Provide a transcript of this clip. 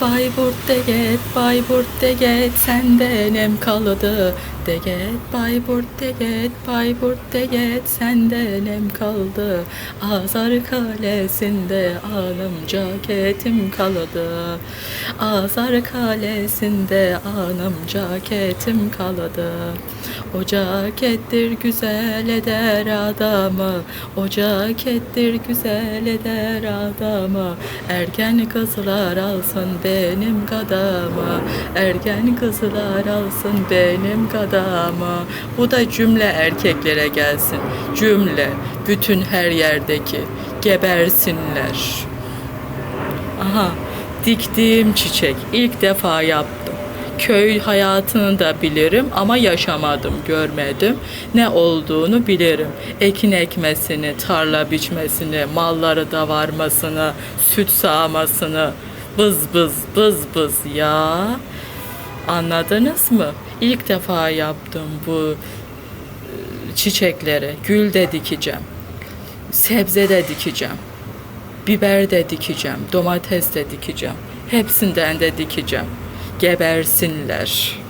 Bayburt de get, Bayburt de get, senden em kaldı. De get, Bayburt de get, Bayburt de get, senden em kaldı. Azar kalesinde anım caketim kaldı. Azar kalesinde anım caketim kaldı. O cakettir güzel eder adamı. O cakettir güzel eder adamı. Ergen kızlar alsın benim kadamı. Ergen kızlar alsın benim kadamı. Bu da cümle erkeklere gelsin. Cümle bütün her yerdeki gebersinler. Aha, diktiğim çiçek ilk defa yaptım. Köy hayatını da bilirim ama yaşamadım, görmedim. Ne olduğunu bilirim. Ekin ekmesini, tarla biçmesini, malları da varmasını, süt sağmasını, bız bız bız bız ya. Anladınız mı? İlk defa yaptım bu e, çiçekleri. Gül de dikeceğim. Sebze de dikeceğim. Biber de dikeceğim, domates de dikeceğim. Hepsinden de dikeceğim. Gebersinler.